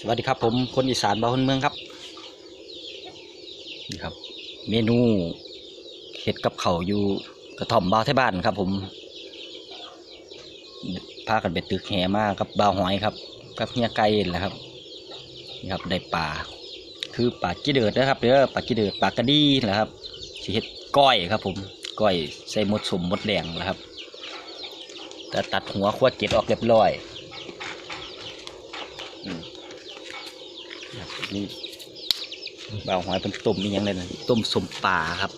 สวัสดีครับผมคนอีสานบ้านเมืองครับนี่ครับ เมนูเห็ดกับเขาอยู่กระท่อมบ้าวไทบ้านครับ ผมพากันไปตึกแห่มากครับบ่าวหอยครับกับเฮียไก่แหละครับนี่ครับได้ปลาคือปลากี้เดือดนะครับเด้อปลากี้เดือดปลากระดีแหละครับสิเห็ดก้อยครับ ผมก้อยใส่มดสมมดแดงแหละครับแต่ตัดหัวขั้วเก็ดออกเรียบร้อย อืมครับนี่บ่าวหอยเป็นต้มนี่ยังไงนะต้มสมปลาครับ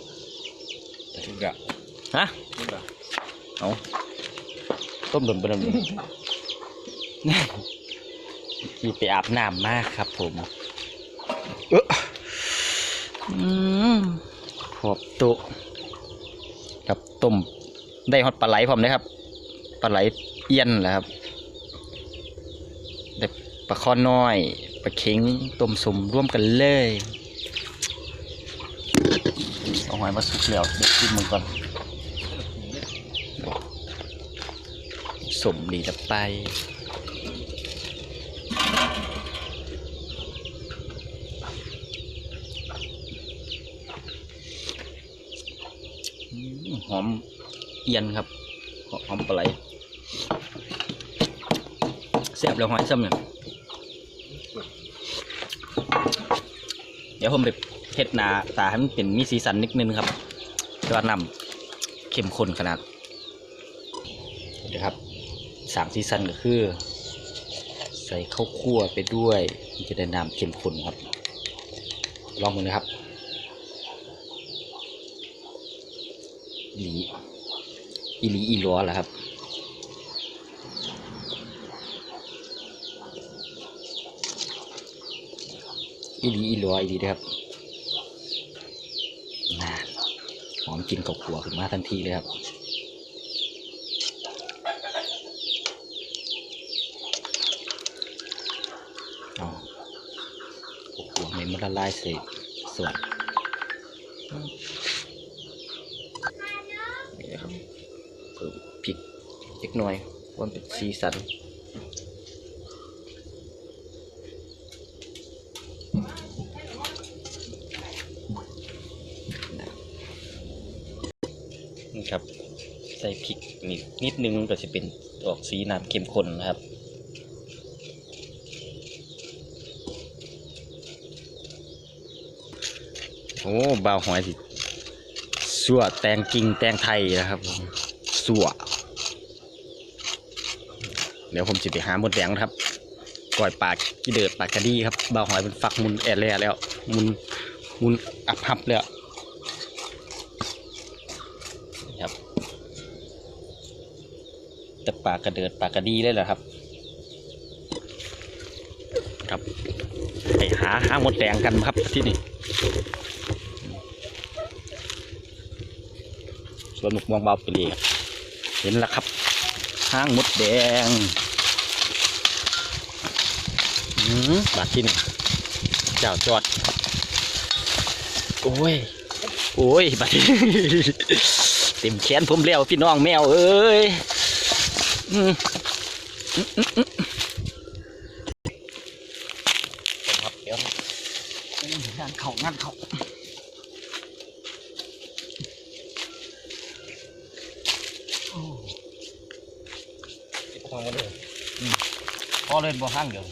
ทุกอย่างฮะทุกอย่างเอาต้มดนบนนี้มีไปอาบน้ำมากครับ ผมเอออืมขอบโต๊ะครับต้มได้ฮอตปลาไหลพร้อมนะครับปลาไหลเอี้ยนแหละครับได้ปลาข้อน้อยป ลาเข็งต้มสมร่วมกันเลยเอาหอยมาสุกแล้วเดี๋ยวกินมันก่อนสมดีจะไปหอมเอียนครับ หอมปลาไหลแซ่บแล้วหอยซ้ำเนี่ย เดี๋ยวผมไปเฮ็ดหนาตาให้มันเป็นมีสีสันนิดนึงครับแต่ว่านำเข้มข้นขนาดเดี๋ยวครับสามซีซันก็คือ ใส่ข้าวคั่วไปด้วยมันจะได้น้ำเข้มข้นครับ ลองดูนะครับอีหลีอีหลีอีล้อแหละครับ อีหลีอีล้ออีหลีนะครับน่าหอมกลินกับขัวขึ้นมาทันทีเลยครับอ๋อหัวมันละลายเสร็จส่วนนี่ครับเพิ่มพริกเล็กน้อยวันเป็นสีสันครับ ใส่พริกนิดนิดนึงก็จะเป็นออกสีน้ำเข้มข้นนะครับโอ้บ่าวหอยสิสัวแตงกิ่งแตงไทยนะครับสัวเดี๋ยวผมจะไปหาหมดแดงครับก่อยปากกี่เดือดปากกระดีครับบ่าวหอยเป็นฝักมุนแอดแล้วแล้ว มุนมุนอับหับแล้วนี่ครับ แต่ปากกระเดิดปากกระดีเลยเหรอครับ ครับไปหาหาหมดแดงกันครับที่นี่สวนหมกม่วงเบาไปเลยเห็นแล้วครับห้างมดแดงอืมบาทที่นี่เจ้าจอด โอ้ย โอ้ยบาทที่เต็มแขนผมแล้วพี่น้องแมวเอ้ย ครับเดี๋ยวงานเขางานเขาติดทางมาเลยพอเล่นบ่ห้างเดี๋ยว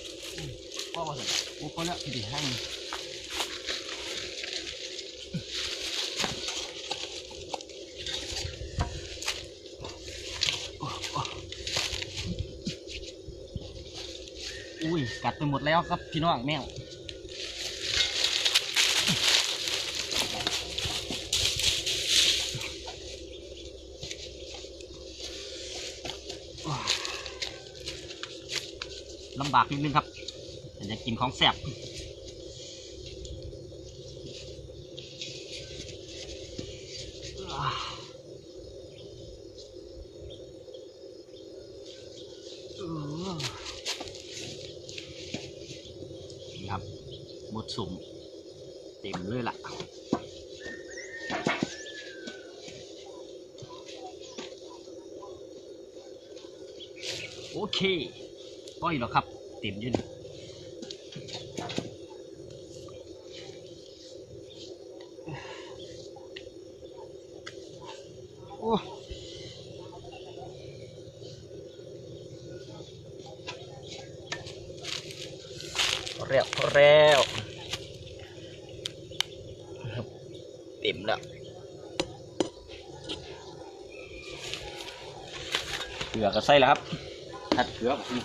พอบ่เสร็จโอ้พอแล้วดีห้าง กัดไปหมดแล้วครับพี่น้องแมวลำบากนิดนึงครับแต่จะกินของแซ่บนี่ครับหมด สุ่มเต็มเลยล่ะโอเคป้อยแล้วครับ เต็มยืน แล้วพอแล้วเต็มแล้วเก ลือก็ใส่แล้วครับทัดเกลือผม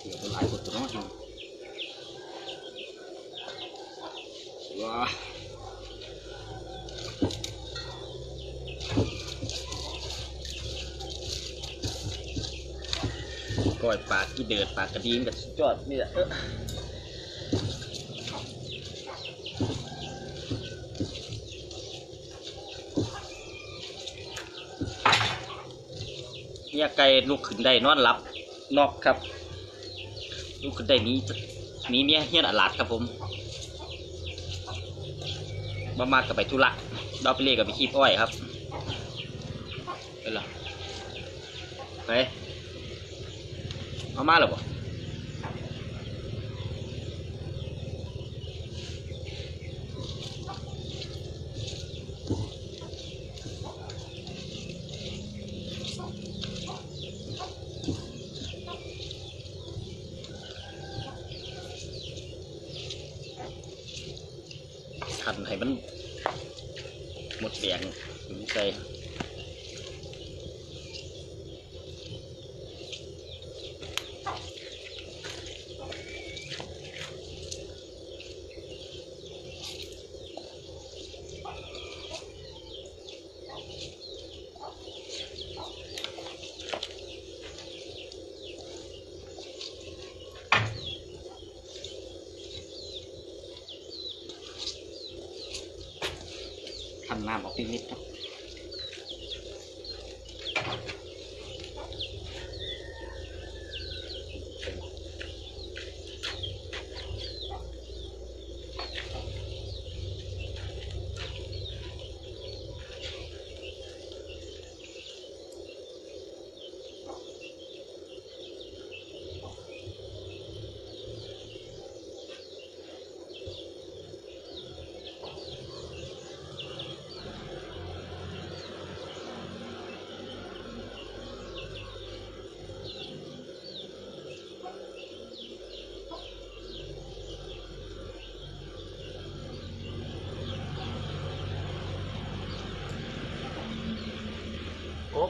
เกลือเป็นหลายคนตัวเน้องว้าก้อยปากี่เดือดปากกระดิ่งกับสุดยอดนี่แหละเอ้อเนี่ ยไก่ลูกขึ้นได้นอนหลับนอกครับลูกขึ้นได้หนี้นี้เนี่ยเฮียนอลาดครับผมมามากกับไปธุระเราไปเรียกกับไปคีบอ้อยครับเป็นไรไปเอามาแล้วบ่ทันให้มันหมดแดงถึงใจามออกนิดครับ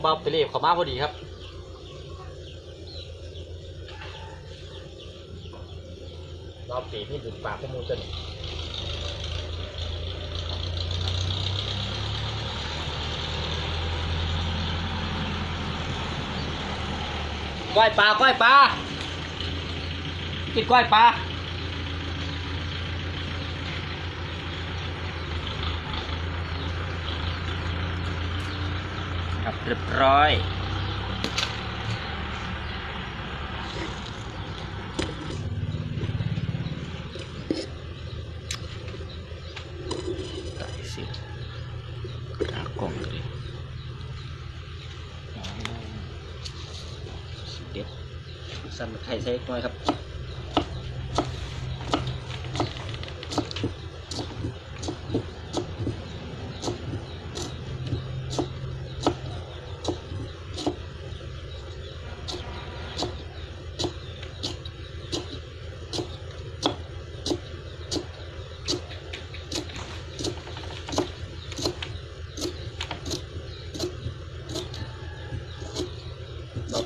โอ้บาไปเรียบเขามาพอดีครับรอบปีนี่ดึงปากข้อมูลจนก้อยปลาก้อยปลากินก้อยปลา ครับเรียบร้อยตายสิหากล่องเลยสุดเด็ดสั้นไทยใส่หน่อยครับ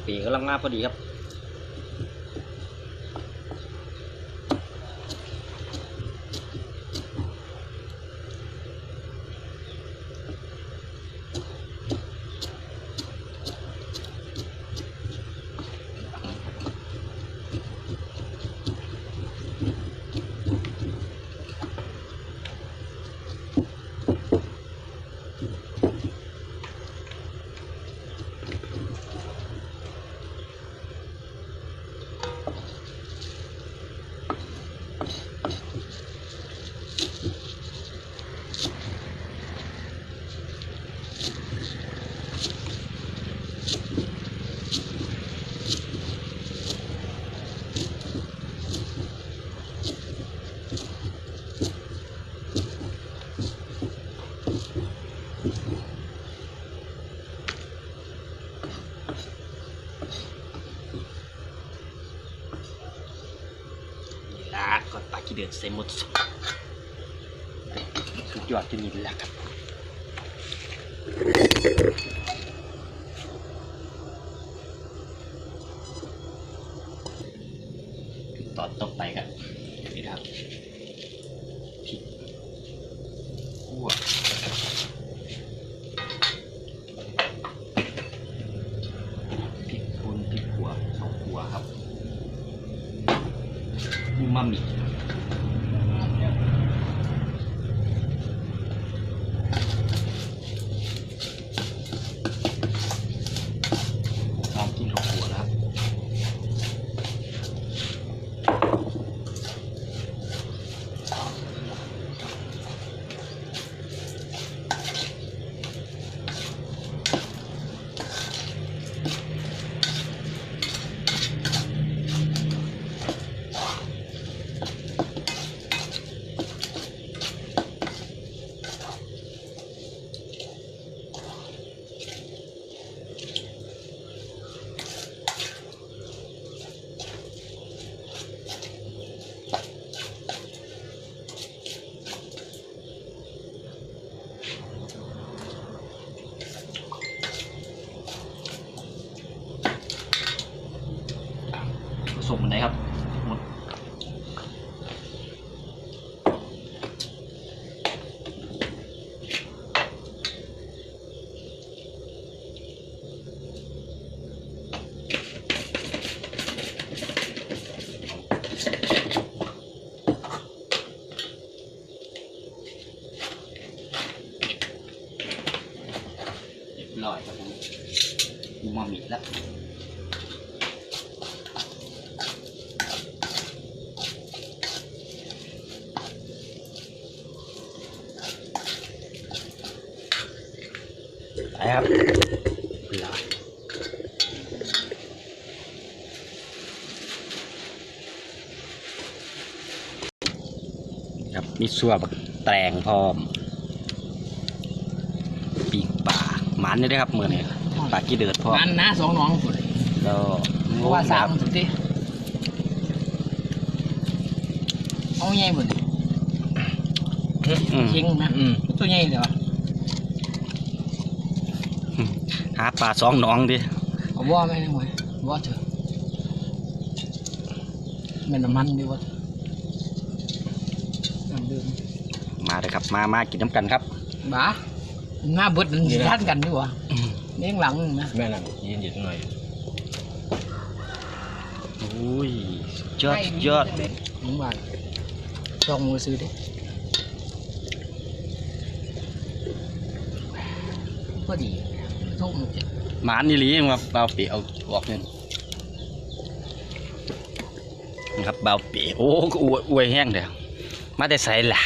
ดอ กปีกำลังมาพอดีครับ ใส่หมดสุดสุดยอดที่นี่แหละครับตอนต่อไปกันนี่ครับพริกขั่วพริกป่นพริกขั่วข้าวขั่วครับอูมามิ พร้อมกินข้าวขั่วแล้วครับ ผสมมันได้ครับหมดเรียบร้อยครับผมอูมามิแล้วไปครับลอยครับมีส่วบักแตงพร้อม ปีกป่าห มันนี่ได้อครับมือนี้ปลากี้เดือดพร้อมนั่นนะสองน้องสุดแล้วเพราะว่าสามสุดที่เอาใหญ่หมดอืมชิงนะตัวใหญ่เลยวะหาปลาสองหน้องดิเอาว่าไหมนะมวยว่าเถอะแม่น้ำมันดีวะน้ำดื่มมาเลยครับมามากินน้ำกันครับบ้า หน้าเบิดมันทันกันดีวะเลี้ยงหลังนะแม่นั่งยืนอยู่ตรงไหนอุ้ยยอดยอดผมว่าลองมือซื้อดิก็ดีทุ่มเจ็ดหมานนี่หลีมาเบาเปีเอาออกเงินนะครับเบาเปีโอ้ก็อวยอวยแห้งเดียวมาแต่ใส่ละ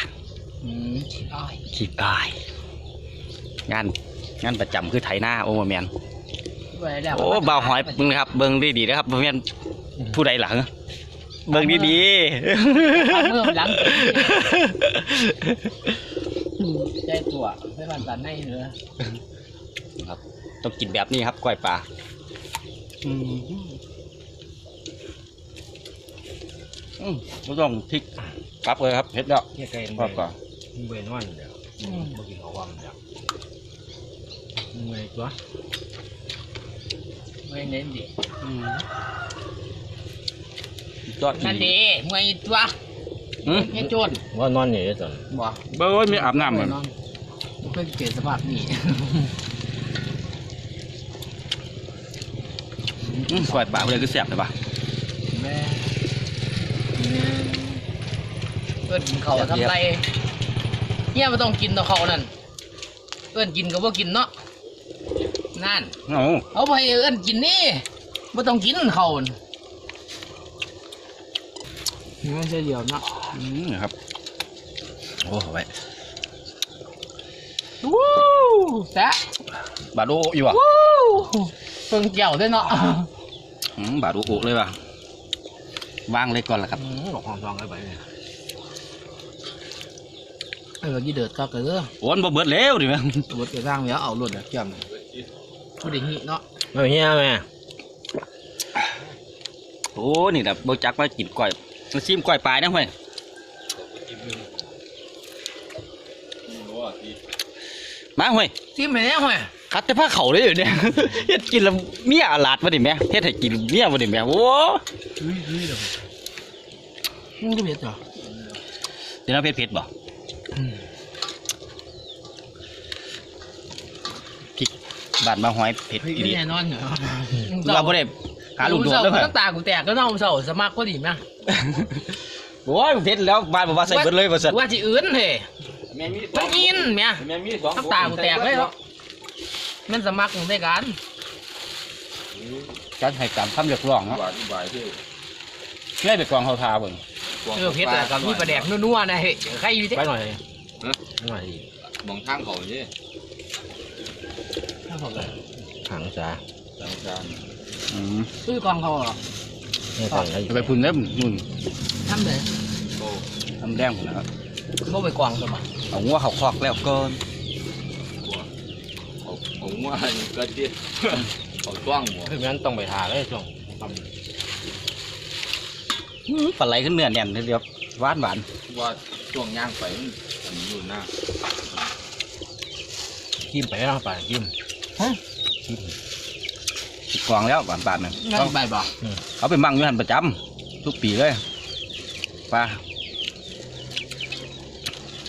อืมอ้อย ขีดอาย งานงานประจำคือไถหน้าโอ้แมนไว้แล้วโอ้เบาหอยมึงนะครับ เบิ้งดีๆนะครับเพื่อนผู้ใดหลังเบิ้งดีเอามือหลังๆใจตัวไม่ผ่านตันให้เนื้อครับต้องกินแบบนี้ครับกล้วยปลาอืมอืมไม่ต้องพริกปั๊บเลยครับเฮ็ดแล้วเฮียไก่ปั๊บก่อนเวนวันเดียวบ่กินข้าววังเดียว เมื่อยตัวไม่เน้นดิอืมยอดนั่นดีมวยตัวอืมยังโจนว่านอนอยู่ที่ตอนบ่เบ้ยมีอาบน้ำเหมือนนเพื่อเกิดสภาพนี้อืมกล้วยปลาเลยคือแซ่บเลยปะแม่เพื่อนกินเขาวทำไรเฮียไม่ต้องกินต่อเขานั่นเพื่อนกินก็บ่กินเนาะ นั่นโอ้เอาไปเอิ้นกินนี่ไม่ต้องกินเขาวน่ะนี่มันจะเดียวเนาะอืมครับ โอ้ไว้วู้แซะบาดโออยู่อะวู้เพิ่งเกี่ยวด้วยเนาะอืมบาดโอโอเลยป่ะวางเลยก่อนละครับหลอกความซองได้ไปเนี่ยเออยี่เดือดก็เกิดโอนบ่เบิดแล้วดิแม่ง บดกระร่างแล้วเอาหลุดอะเกี่ยม พอดีงี้เนาะเาเฮียแม่โอ้นี่แบบโบจักมากินก้อยมาชิมก้อยปลายนะเพื่อนมาเฮ้ยซิมแม่เฮ้ยคัดแต่ผ้าเขาเลยอยู่เนี่ยเฮ็ดกินแล้วเมียอาลาดมาดิแม่เฮ็ดให้กินเมียมาดิแม่โอ้ยเฮ้ยเดี๋ยวมันก็เผ็ดเหอเดี๋ยวเราเผ็ดเผ็ดบ่ บาดมาหอยเผ็ดอีหลีแน่นอนเหรอเราบ่ได้หาลูกโดดแล้วเพิ่เพิ่นงตากูแตกก็น้องเสาสมัครพอดีไหมโอ้ยเผ็ดแล้วบาดบอกว่าใส่เบิดเลยว่าซั่นว่าจีอื่นเฮ้แม่มีมันอินเมียแม่มีสองน้ำตากูแตกเลยเนาะมันสมัครของได้กันการให้ตามคำเรียกร้องเนาะบาทบาทที่เล่ไปกองเฮาทาเบิ่งเออเผ็ดอะกับมีปลาแดกนัวๆนะเฮ้ยใครอยู่ที่ไปหน่อยหน่อยมองทางเขาเนี่ย ถังจ้าทางการอืมซื้อกองเขาเหรอนี่ใส่อะไรจะไปพุ่นเด้อนู่นทำเลยโตน้ำแดงพุ่นนะครับบ่ไปกองสมัครเอาหัวเขาคอกแล้วก่อนเอาเอาว่าก็เจี๊ยเอาจ้วงหมดคืองั้นต้องไปทาเลยช่วงทอื้อปลาไหลขึ้นเนื้อแน่นเดียวหวานหวานว่าช่วงย่างไปมันอันนี้อยู่หน้าำกิ้มไปแล้วไปกิ้ม สิกองแล้วหวานปานนั่นงั้ต้องนใบบ่เอาไปมั่งอยู่หันประจำทุกปีเลยปลา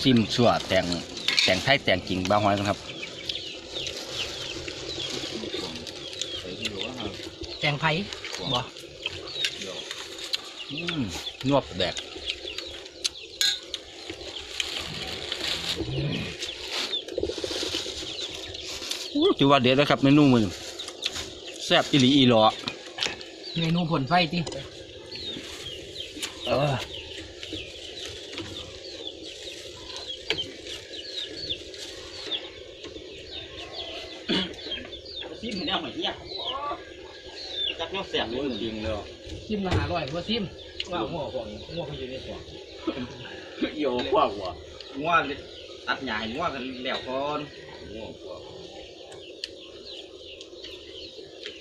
ซิมชั่วแต่งแต่งไทยแต่งจริงบางหอยกันครับไปที่หัวฮะแกงไผ่บ่เดี๋ยวอืมนวบแดกอู้ ถือว่าเด็ดเลยครับเมนูมือนี้แซ่บอิลีอีหลอเมนูผลไฟติเออซิมแนวใหม่เนี่ยจักแนวแซ่บเลยจริงแล้วซิมละห้าร้อยว่าซิมว่าหัวของหัวเขาอยู่ในกล่องเอี่ยวกว่าว่ะงัวตัดใหญ่งัวกันแล้วก่อนง่วงกว่า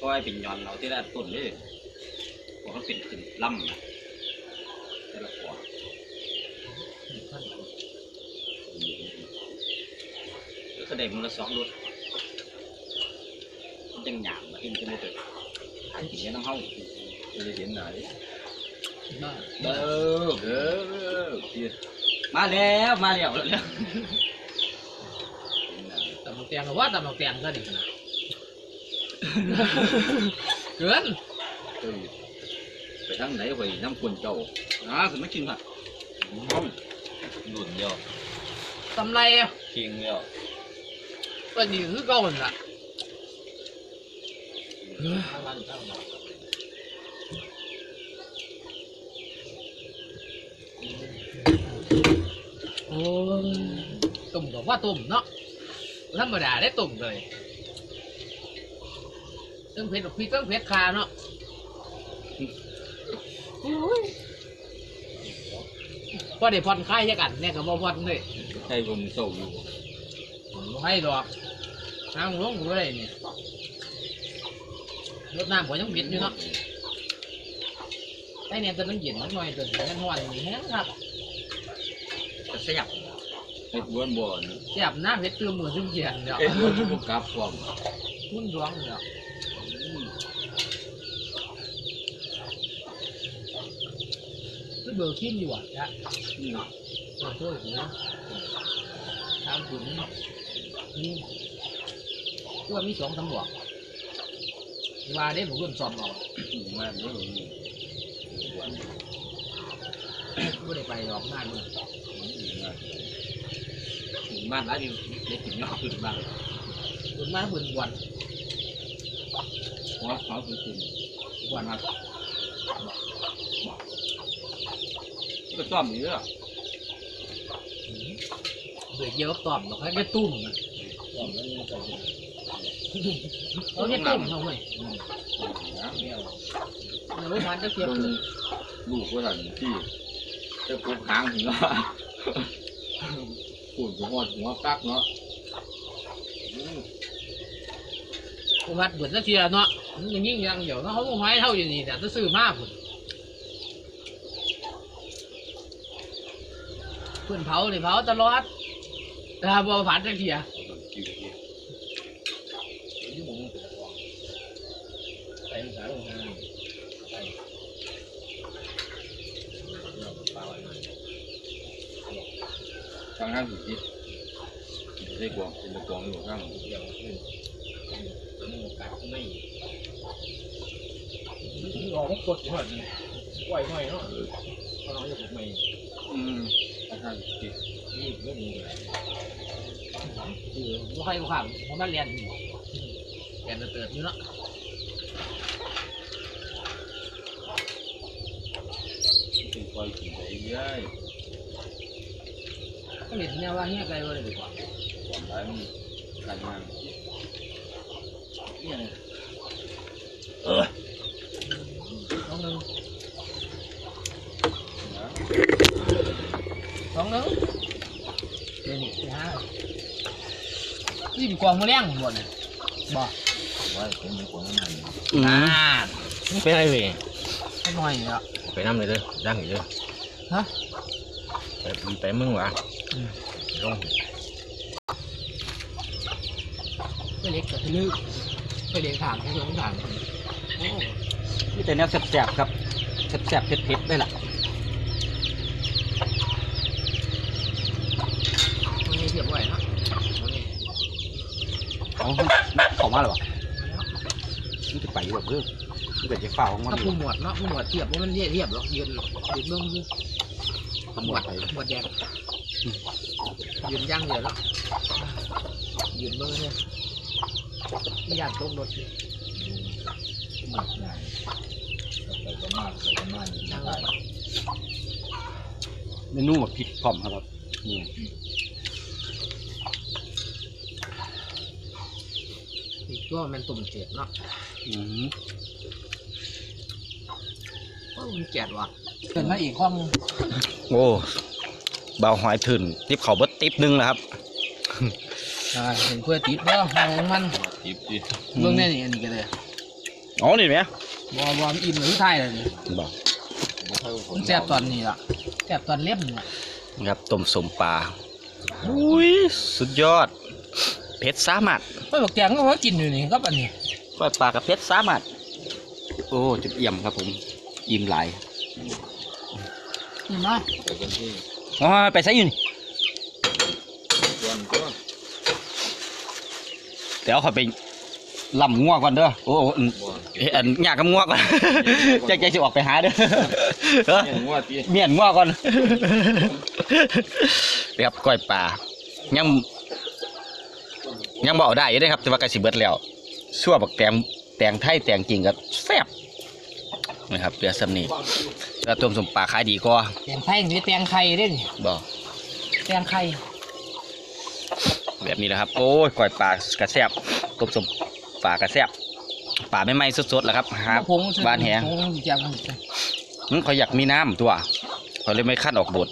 ก็ให้เป็นย้อนเราที่ละต้นเลยพราะมันเป็นขึ้นลำนะแต่ละขวก็แสดงมันละสองรถมันจังหยาบมาอ็นจะไม่เกิดหากินเนี้ยน้ำเฮาจะได้เห็นไหนบ้าเด้อเออมาแล้วมาแล้วแล้วตำบักแตงว่าตำบักแตงก็ดีนะ เกินเอ้ยไปทางไหนไปน้ำคนเจ้าอ่าคือไม่กินผักห้องหลุดเดียวตำไรอะเคียงเดียวก็ดีคือเก่าหั่นล่ะโอ้ยตุ่มกับว่าตุ่มเนาะธรรมดาได้ตุ่มเลย เครื่องเพชรพี่เครื่องเพชรคาเนาะโอ้ยพอได้ผ่อนคลายจักอันเนี่ยก็บ่ผ่อนเลยใช่ผมเศร้าอยู่บ่ให้ดอกน้ำลงเลยนี่รถน้ำก็ยังบิดอยู่เนาะไอ้เนี่ยจะมันเย็นนิดหน่อยตัวนี้มันหวานแห้งครับเสียบไอ้บ้วนบ่อนเสียบน้ำเพชรตื้มมือซึ่งเย็นเดี๋ยวไอ้บ้วนพวกกลับความมุ่นร้องเดี๋ยวคือ เบอร์ขึ้นอยู่อะจ้ะเออช่วยผมนะตามถึงนี่ตัวมีสองตำรวจว่าได้ผมรุ่นสอบเอามาเด้อวันไม่ได้ไปหรอกงานมึงบ้านร้านนี้ได้กินยอดขึ้นบ้างคุณมาบุญวันหัวเขาคือคุณวันมา ก็ซ่อมอยู่แล้วเดือดเยอะตอบหรอกให้ได้ตุ้มนะซ่อมแล้วนี่ก็เขาให้ตุ้มเขาเว้ยน้ำเนี่ยในวันพันจะเก็บลงลูกว่าทันที่จะปลูกค้างถึงว่าพูดหัวหัวกักเนาะวัดบุญสักทีเนาะมันยังยิ่งยังเดี๋ยวเนาะเขาต้องไม้เท่าอยู่นี่แต่จะซื้อมากพุ่น เพื่อนเผาเลยเผาตลอดแต่บ่ผ่านจักทีอะเกองใส่ยลงมาใส่เราปลาไว้หน่อยข้างางสุดที่ไม่ใช่กวางเป็นกวางอยู่ข้างเดียวขึ้นมันกัดไม่ออกมันกดอยู่หน่อยไหวหน่อยเนาะเพราะน้องจะถูกไม่อืม ข้างข้างสุดที่นี่เรื่องนี้เลยคือไม่ค่อยความเพราะมันเรียนเรียนเติร์ดอยู่เนาะเป็นคอยกินไปเรื่อยก็เห็นเนี่ยว่าเฮียไกลว่าเลยดีกว่าความร้ายมันกันมากเนี่ยสองหนึ่งนะส องหนึ่งเดี๋ยวนี้นะนี่มีกองมาเลี้ยงหมดเลยบ่ว่าเป็นตะกวางนั่นอืมอ่าเป็นไรเว้ยสักหน่อยเนาะ ไปน้ำเลยเด้อดังอยู่เด้อฮะ ไปไปมึงวะอืมลงไปเล็กกับลึกไปเล็กถามไปเล็กถามโอ้ มีแต่แนวแสบๆครับแสบๆเผ็ดๆได้ล่ะ มันมีเทียบไว้เนาะมันมี เอาเขามาหรอวะมันจะไปอยู่แบบเพื่อมันจะเฝ้าของมันถ้าอผู้ยู่หมวดเนาะผู้หมวดเทียบว่ามันเทียบเทียบหรอกยืนยืนเบื้องยืนตำรวจไปหมวดแดงยืนย่างเดียวแล้วยืนเบื้องเนี่ยไม่อยากตกรถอยู่มากง่ายไปก็มากไปก็มากอย่างย่างนี้เลยเมนูแบบพริกพร้อมครับนี่ อีก ตัวมันตุ่มเจ็ดเนาะอืมโอ้มันเจ็ดว่ะเกิดมาอีกข้อมึงโอ้เบาหอยถึนทิปเขาเบิดติปหนึงแล้วครับอ่าเห็นเพื่อติดเด้อของมันจิบจิเบื้องแน่นี่อันนี้ก็เลยอ๋อนี่ไหมบอบอมนอิ่มหรือไทยเลยนี่บอกมันแซ่บตอนนี้ล่ะแซ่บตอนเล็บนี่ล่ะครับต้มสมปลาอุ้ยสุดยอด เผ็ดสามารถเฮ้ยบอกแกงก็ว่ากินอยู่นี่ก็ปันนี้ก้อยปลากับเผ็ดสามารถ โอ้จุดเอี่ยมครับผมอิ่มหลายนี่นะไปกันที่อ๋อไปใส่อยู่นี่ส่วนก็เดี๋ยวขอยไปลำงัวก่อนเด้อโอ้อันบ่เอ้ยอันยากกับงัวก่อนใจใจจะออกไปหาเด้อเออเห็นว่าที่เมียนงัวก่อนไปครับก้อยปลายัง ยังบอกได้อยู่เด้อครับ แต่ว่าใกล้สิเบิดแล้วชั่วบักแตงแตงไทยแตงจริงก็แซ่บนะครับเรือสำนีแล้วต้มสมปลาขายดีกว่าแตงไข่นี่แตงไข่เด้นี่บอกแตงไข่แบบนี้แหละครับ โอ้ยก้อยปลากระแซบต้มสมปลากระแซบปลาไม่ไหม้สดๆแล้วครับหาผงบ้านแหผงจังอืมเขาอยากมีน้ำตัวเขาเลยไม่ขั้นออกบด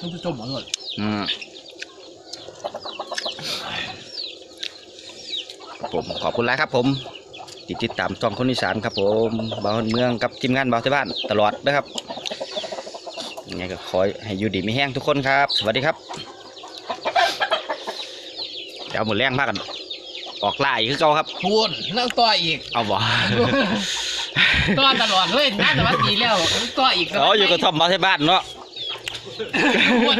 มันจะจมหมดเลยอืม ผมขอบคุณหลายครับผมติดติดตามช่องคนอีสานครับผมบ้านเมืองกับทีมงานบ้านที่บ้านตลอดนะครับยังไงก็ขอให้อยู่ดีไม่แห้งทุกคนครับ สวัสดีครับเดี๋ยวหมดแรงมากกัน ออกล่าอีกคือเก่าครับพูนแล้วต่ออีกเอาบ่ต่อตลอดเลยน่าจะวัดดีแล้วต่ออีกอ๋ออยู่กับทอมบ้านที่บ้านเนาะพูน